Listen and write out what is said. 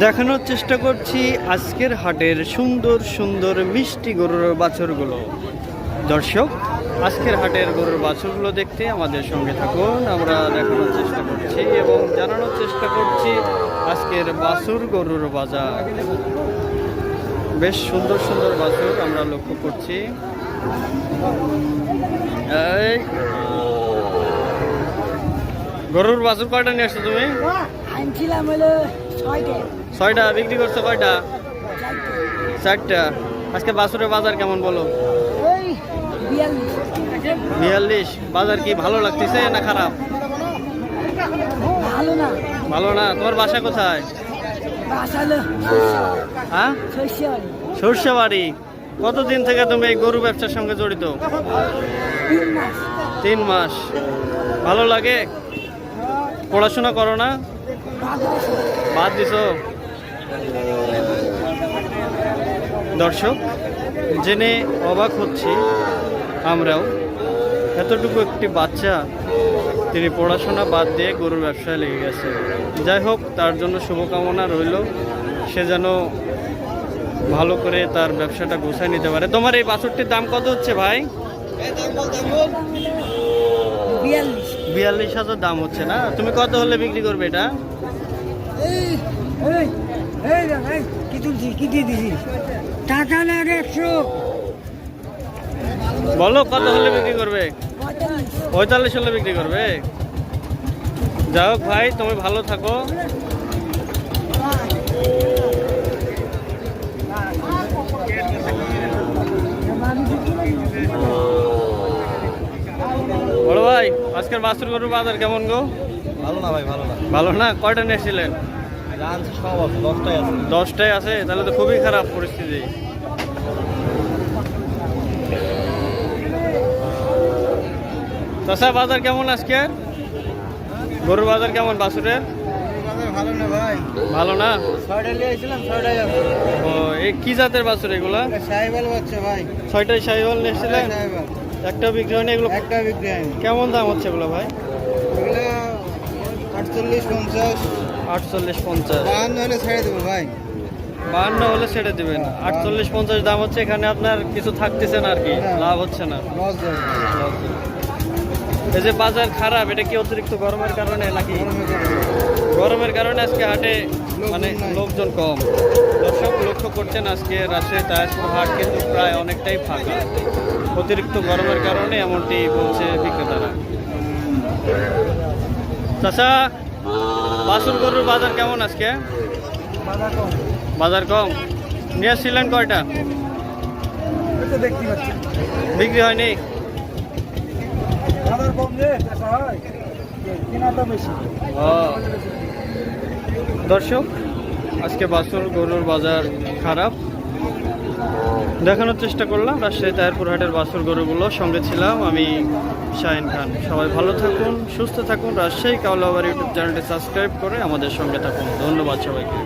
দেখানোর চেষ্টা করছি আজকের হাটের সুন্দর সুন্দর মিষ্টি গরুর বাছরগুলো। দর্শক, আজকের হাটের গরুর বাছরগুলো দেখতে আমাদের সঙ্গে থাকুন। আমরা দেখানোর চেষ্টা করছি এবং জানানোর চেষ্টা করছি আজকের বাছুর গরুর বাজার। বেশ সুন্দর সুন্দর বাছুর আমরা লক্ষ্য করছি। গরুর বাছুর কয়টা নিয়ে আসছো তুমি? আনছিলাম হলো ছয়টে। ছয়টা? বিক্রি করছ কয়টা? চারটা। আজকে বাছুরের বাজার কেমন বলো? বিয়াল্লিশ। বাজার কি ভালো লাগতেছে না খারাপ? ভালো না। ভালো না? তোমার বাসা কোথায়? হ্যাঁ? শস্য সর্ষে বাড়ি কতদিন থেকে তুমি এই গরু ব্যবসার সঙ্গে জড়িত? তিন মাস। ভালো লাগে? পড়াশোনা করো না? বাদ দিছো? দর্শক, জেনে অবাক হচ্ছি আমরাও। এতটুকু একটি বাচ্চা, তিনি পড়াশোনা বাদ দিয়ে গরুর ব্যবসায় লেগে গেছে। যাই হোক, তার জন্য শুভকামনা রইল। সে যেন ভালো করে তার ব্যবসাটা গোছায় নিতে পারে। তোমার এই বাছুরটির দাম কত হচ্ছে ভাই? বিয়াল্লিশ। বিয়াল্লিশ হাজার দাম হচ্ছে না? তুমি কত হলে বিক্রি করবে এটা? কি তুলছি কি দিয়ে দিছি টাকা লাগে একশো। বলো কত হলে বিক্রি করবে? পঁয়তাল্লিশ পঁয়তাল্লিশ হলে বিক্রি করবে? যাই হোক ভাই তুমি ভালো থাকো। আজকের বাছুর গরুর বাজার কেমন গো? ভালো না ভাই ভালো না। ভালো না? কয়টা নিয়েছিলেন দশটাই আছে। তাহলে তো খুবই খারাপ পরিস্থিতি। চাষা বাজার কেমন আজকে? গরুর বাজার কেমন বাছুরের? ভালো না ভাই? ভালো না? ও এই কি জাতের বাছুর এগুলা? সাইবাল ভাই। ছয়টাই সাইওয়াল নিয়েছিলেন একটা বিক্রি হয়নি এগুলো একটা বিক্রি হয়নি। কেমন দাম হচ্ছে এগুলো ভাই? এগুলো আটচল্লিশ পঞ্চাশ। আটচল্লিশ পঞ্চাশ। বাহান্ন হলে ছেড়ে দেবো ভাই। বাহান্ন হলে ছেড়ে দিবেন। আটচল্লিশ পঞ্চাশ দাম হচ্ছে এখানে আপনার কিছু থাকতেছে না আর কি লাভ হচ্ছে না। এই যে বাজার খারাপ এটা কি অতিরিক্ত গরমের কারণে নাকি? গরমের কারণে আজকে হাটে মানে লোকজন কম। দর্শক লক্ষ্য করছেন আজকে রাজশাহী তায়াসপুর হাট কিন্তু প্রায় অনেকটাই ফাঁকা। অতিরিক্ত গরমের কারণে এমনটি বলছে বিক্রেতারা। চাষা বাসুর গরুর বাজার কেমন আজকে? বাজার কম। নিয়ে আসছিলেন কয়টা? বিক্রি হয়নি? বাজার কম রে হয়। বেশি। ও। দর্শক, আজকে বাসুর গরুর বাজার খারাপ। দেখানোর চেষ্টা করলাম, রাজশাহী তায়ারপুর হাটের বাসুর গরুগুলো সঙ্গে ছিলাম আমি শাহিন খান। সবাই ভালো থাকুন, সুস্থ থাকুন, রাজশাহী কাউলাবার ইউটিউব চ্যানেলটি সাবস্ক্রাইব করে আমাদের সঙ্গে থাকুন। ধন্যবাদ সবাইকে।